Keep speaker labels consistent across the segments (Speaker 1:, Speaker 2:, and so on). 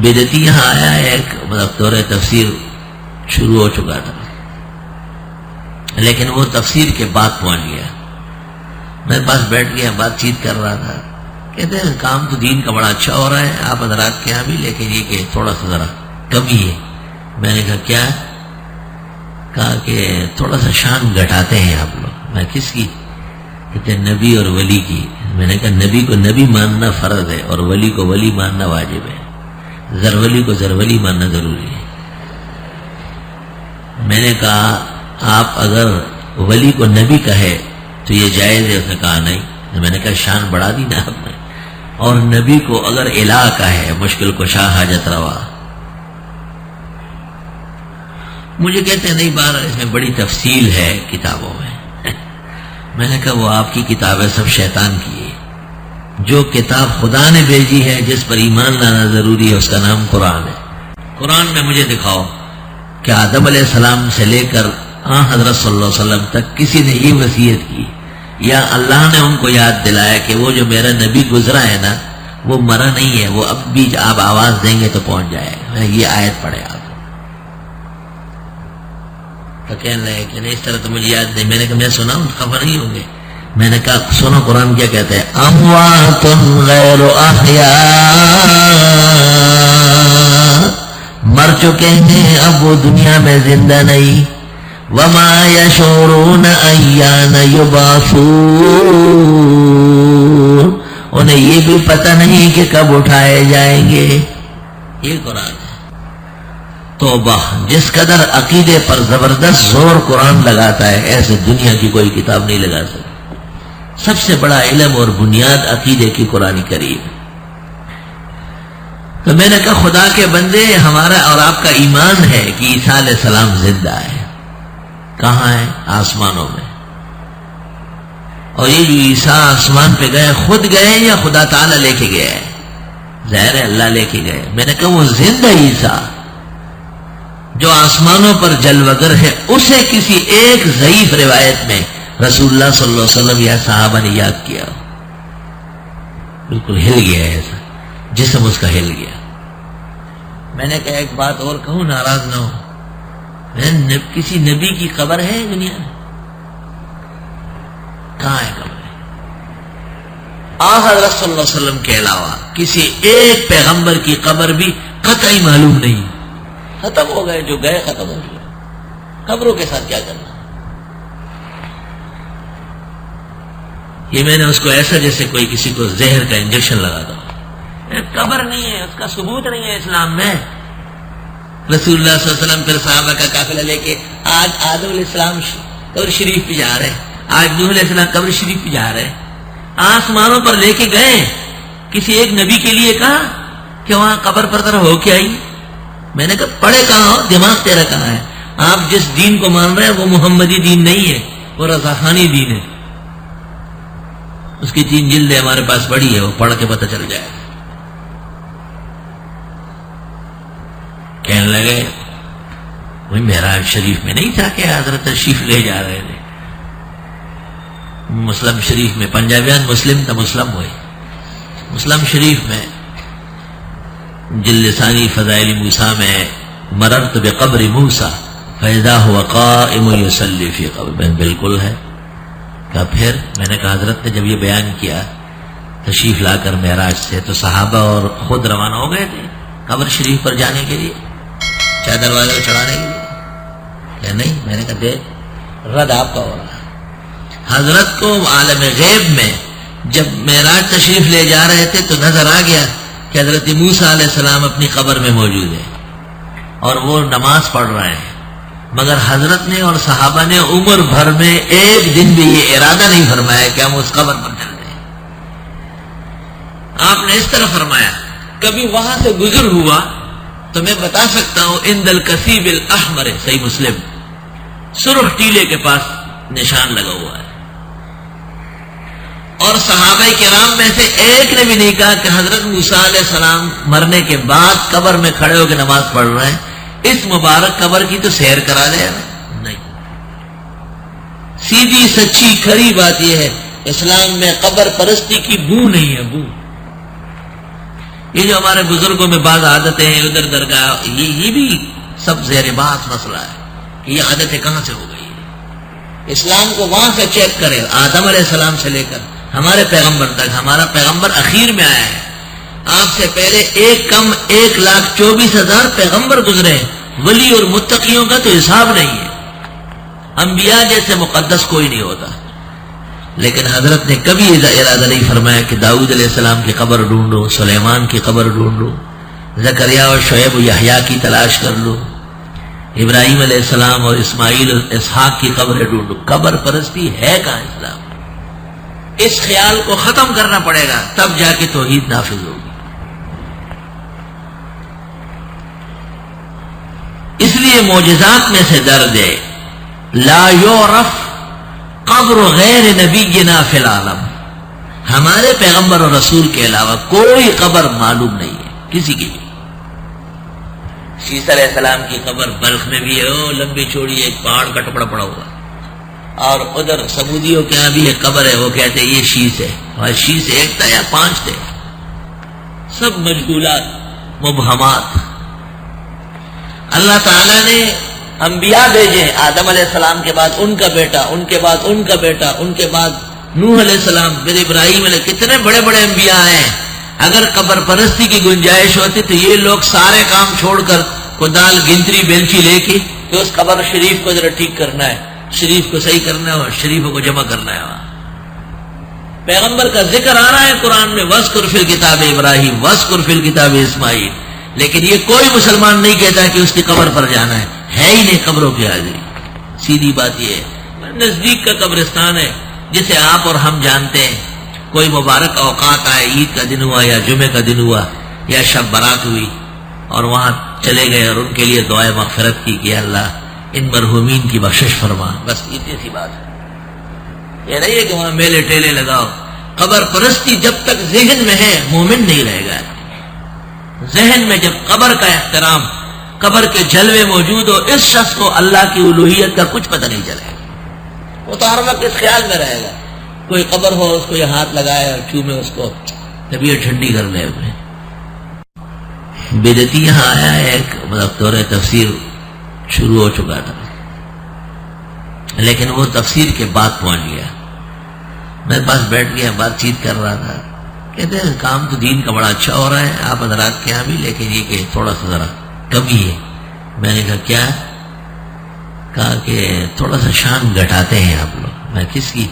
Speaker 1: بدتی یہاں آیا ہے مطلب دور تفسیر شروع ہو چکا تھا۔ لیکن وہ تفسیر کے بعد پہنچ گیا۔ میرے پاس بیٹھ گیا بات چیت کر رہا تھا۔ کہتے ہیں، کام تو دین کا بڑا اچھا ہو رہا ہے، آپ حضرات کے یہاں بھی، لیکن یہ کہ تھوڑا سا ذرا کمی ہے۔ میں نے کہا، کیا؟ کہا کہ تھوڑا سا شان گھٹاتے ہیں آپ لوگ۔ میں کس کی؟ کہتے ہیں، نبی اور ولی کی۔ میں نے کہا، نبی کو نبی ماننا فرض ہے اور ولی کو ولی ماننا واجب ہے۔ زرولی کو زرولی ماننا ضروری ہے۔ میں نے کہا، آپ اگر ولی کو نبی کہے تو یہ جائز ہے، اس نے کہا نہیں۔ میں نے کہا، شان بڑھا دی نا آپ نے۔ اور نبی کو اگر الہ کا ہے مشکل کو شاہ حاجت روا۔ مجھے کہتے ہیں، نہیں بار اس میں بڑی تفصیل ہے کتابوں میں۔ میں نے کہا، وہ آپ کی کتابیں سب شیطان کی ہے جو کتاب خدا نے بھیجی ہے، جس پر ایمان لانا ضروری ہے، اس کا نام قرآن ہے۔ قرآن میں مجھے دکھاؤ کہ آدم علیہ السلام سے لے کر آ حضرت صلی اللہ علیہ وسلم تک کسی نے یہ وصیت کی۔ یا اللہ نے ان کو یاد دلایا کہ وہ جو میرا نبی گزرا ہے نا، وہ مرا نہیں ہے، وہ اب بھی آپ آواز دیں گے تو پہنچ جائے گا۔ یہ آیت پڑے آپ تو کہنے لگے کہ نہیں، اس طرح تو مجھے یاد نہیں۔ میں نے کہا، میں سنا ہوں، خبر نہیں ہوں گے۔ میں نے کہا، سنو قرآن کیا کہتے ہیں؟ اموات غیر احیاء۔ مر چکے ہیں، اب وہ دنیا میں زندہ نہیں۔ وما یشورون ایان یبعثون۔ انہیں یہ بھی پتہ نہیں کہ کب اٹھائے جائیں گے۔ یہ قرآن ہے۔ توبہ، جس قدر عقیدے پر زبردست زور قرآن لگاتا ہے، ایسے دنیا کی کوئی کتاب نہیں لگا سکتی۔ سب سے بڑا علم اور بنیاد عقیدے کی قرآن کریم۔ تو میں نے کہا، خدا کے بندے، ہمارا اور آپ کا ایمان ہے کہ عیسیٰ علیہ السلام زندہ ہے۔ کہاں ہے؟ آسمانوں میں۔ اور یہ جو عیسیٰ آسمان پہ گئے، خود گئے یا خدا تعالیٰ لے کے گئے؟ ظاہر اللہ لے کے گئے۔ میں نے کہا، وہ زندہ عیسیٰ۔ جو آسمانوں پر جلوگر ہے، اسے کسی ایک ضعیف روایت میں رسول اللہ صلی اللہ علیہ وسلم یا صحابہ نے یاد کیا۔ بالکل ہل گیا ایسا۔ جسم اس کا ہل گیا۔ میں نے کہا، ایک بات اور کہوں، ناراض نہ ہو۔ کسی نبی کی قبر ہے دنیا میں؟ کہاں ہے قبر؟ آ، حضرت صلی اللہ علیہ وسلم کے علاوہ کسی ایک پیغمبر کی قبر بھی قطعی معلوم نہیں۔ ختم ہو گئے، جو گئے، ختم ہو گئے۔ قبروں کے ساتھ کیا کرنا؟ یہ میں نے اس کو ایسا جیسے کوئی کسی کو زہر کا انجیکشن لگا دو قبر نہیں ہے، اس کا ثبوت نہیں ہے اسلام میں۔ رسول اللہ صلی اللہ علیہ وسلم پھر صحابہ کا قافلہ لے کے آج آدم علیہ السلام قبر شریف پہ جا رہے آج نوح علیہ السلام قبر شریف پہ جا رہے آسمانوں پر لے کے گئے۔ کسی ایک نبی کے لیے کہا کہ وہاں قبر پر طرح ہو کے آئی میں نے کہا، پڑھے کہاں ہو؟ دماغ تیرا کہاں ہے؟ آپ جس دین کو مان رہے ہیں، وہ محمدی دین نہیں ہے، وہ رضاخانی دین ہے۔ اس کی تین جلدیں ہمارے پاس پڑی ہے وہ پڑھ کے پتہ چل جائے۔ کہنے لگے، وہی میرا شریف میں نہیں تھا کہ حضرت تشریف لے جا رہے تھے؟ مسلم شریف میں پنجابیان مسلم تھا مسلم ہوئے۔ مسلم شریف میں جل ثانی فضائل موسا میں مررت بقبر موسا فیضا ہوا قائم یصلی فی قبر میں بالکل ہے۔ کہا پھر میں نے کہا، حضرت نے جب یہ بیان کیا، تشریف لا کر معراج سے، تو صحابہ اور خود روانہ ہو گئے تھے قبر شریف پر جانے کے لیے، چاہے دروازے کو چڑھانے کے لیے۔ کہ نہیں، میں نے کہا دے رد آپ کا ہو رہا حضرت کو عالم غیب میں جب معراج تشریف لے جا رہے تھے، تو نظر آ گیا کہ حضرت موسا علیہ السلام اپنی قبر میں موجود ہے اور وہ نماز پڑھ رہے ہیں۔ مگر حضرت نے اور صحابہ نے عمر بھر میں ایک دن بھی یہ ارادہ نہیں فرمایا کہ ہم اس قبر پر چل رہے آپ نے اس طرح فرمایا، کبھی وہاں سے گزر ہوا تو میں بتا سکتا ہوں ان دل کسیب الحمر صحیح مسلم۔ سرخ ٹیلے کے پاس نشان لگا ہوا ہے۔ اور صحابہ کرام میں سے ایک نے بھی نہیں کہا کہ حضرت موسیٰ علیہ السلام مرنے کے بعد قبر میں کھڑے ہو کے نماز پڑھ رہے ہیں۔ اس مبارک قبر کی تو سیر کرا دیا نہیں۔ سیدھی، سچی، کھری بات یہ ہے، اسلام میں قبر پرستی کی بو نہیں ہے، بو۔ یہ جو ہمارے بزرگوں میں بعض عادتیں ہیں، ادھر درگاہ، یہ یہ بھی سب زیر بات مسئلہ ہے کہ یہ عادتیں کہاں سے ہو گئی اسلام کو وہاں سے چیک کرے آدم علیہ السلام سے لے کر ہمارے پیغمبر تک، ہمارا پیغمبر اخیر میں آیا ہے۔ آپ سے پہلے ایک کم ایک لاکھ چوبیس ہزار پیغمبر گزرے ہیں۔ ولی اور متقیوں کا تو حساب نہیں ہے۔ انبیاء جیسے مقدس کوئی نہیں ہوتا۔ لیکن حضرت نے کبھی ارادہ نہیں فرمایا کہ داؤد علیہ السلام کی قبر ڈھونڈو، سلیمان کی قبر ڈھونڈو زکریہ اور شعیب و یحییٰ کی تلاش کر لو، ابراہیم علیہ السلام اور اسماعیل اسحاق کی قبر ڈھونڈو۔ قبر پرستی ہے کہاں اسلام؟ اس خیال کو ختم کرنا پڑے گا، تب جا کے توحید نافذ ہوگی اس لیے معجزات میں سے درد ہے۔ لا یورف قبر غیر نبی فی العالم۔ ہمارے پیغمبر اور رسول کے علاوہ کوئی قبر معلوم نہیں ہے، کسی کی بھی شیس علیہ السلام کی قبر بلخ میں بھی ہے، او لمبی چوڑی ایک پہاڑ کا ٹکڑا پڑا ہوا۔ اور ادھر سمودیوں کے یہاں بھی ایک قبر ہے، وہ کہتے ہیں یہ شیش ہے۔ اور شیش ایک تھا یا پانچ تھے سب مجبولات مبہمات۔ اللہ تعالیٰ نے انبیاء بھیجے آدم علیہ السلام کے بعد ان کا بیٹا، ان کے بعد ان کا بیٹا، ان کے بعد نوح علیہ السلام، پھر ابراہیم علیہ، کتنے بڑے بڑے انبیاء ہیں۔ اگر قبر پرستی کی گنجائش ہوتی تو یہ لوگ سارے کام چھوڑ کر کدال گنتری بیلچی لے کے کہ اس قبر شریف کو ذرا ٹھیک کرنا ہے، شریف کو صحیح کرنا ہے اور شریفوں کو جمع کرنا ہے۔ وہاں پیغمبر کا ذکر آ رہا ہے قرآن میں وس کرفل کتاب ابراہیم وس کرفل کتاب اسماعیل۔ لیکن یہ کوئی مسلمان نہیں کہتا کہ اس کی قبر پر جانا ہے۔ ہے ہی نہیں قبروں کی حاضری۔ سیدھی بات یہ ہے۔ نزدیک کا قبرستان ہے، جسے آپ اور ہم جانتے ہیں۔ کوئی مبارک اوقات آئے، عید کا دن ہوا یا جمعے کا دن ہوا یا شب برات ہوئی اور وہاں چلے گئے اور ان کے لیے دعائیں مغفرت کی کہ اللہ ان مرحومین کی بخشش فرما۔ بس اتنی سی بات۔ ہے یہ نہیں ہے کہ وہاں میلے ٹیلے لگاؤ۔ قبر پرستی جب تک ذہن میں ہے، مومن نہیں رہے گا۔ ذہن میں جب قبر کا احترام، قبر کے جلوے موجود ہو اس شخص کو اللہ کی الوحیت کا کچھ پتہ نہیں چلے۔ گا وہ تو ہر وقت اس خیال میں رہے گا۔ کوئی قبر ہو، اس کو یہ ہاتھ لگائے اور چومے اس کو۔ طبیعت ٹھنڈی کر لے اپنے بدتی یہاں آیا ہے ایک مطلب دور تفسیر شروع ہو چکا تھا۔ لیکن وہ تفسیر کے بعد پہنچ گیا۔ میرے پاس بیٹھ گیا بات چیت کر رہا تھا۔ کہتے ہیں، کام تو دین کا بڑا اچھا ہو رہا ہے، آپ حضرات کے یہاں بھی، لیکن یہ کہ تھوڑا سا ذرا کمی ہے۔ میں نے کہا، کیا؟ کہا کہ تھوڑا سا شان گھٹاتے ہیں آپ لوگ۔ میں کس کی؟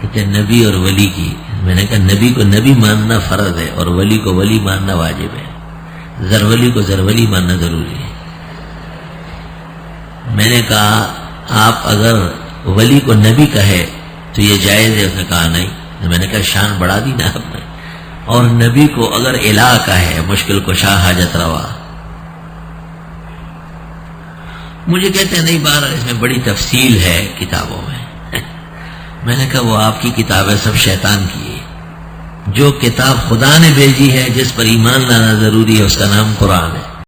Speaker 1: کہتے ہیں، نبی اور ولی کی۔ میں نے کہا، نبی کو نبی ماننا فرض ہے اور ولی کو ولی ماننا واجب ہے۔ زرولی کو زرولی ماننا ضروری ہے۔ میں نے کہا، آپ اگر ولی کو نبی کہے تو یہ جائز ہے، اس نے کہا نہیں۔ میں نے کہا، شان بڑھا دی نا آپ نے۔ اور نبی کو اگر علاقہ ہے، مشکل کو شاہ حاجت روا۔ مجھے کہتے ہیں، نہیں بار اس میں بڑی تفصیل ہے کتابوں میں۔ میں نے کہا، وہ آپ کی کتابیں سب شیطان کی جو کتاب خدا نے بھیجی ہے، جس پر ایمان لانا ضروری ہے، اس کا نام قرآن ہے۔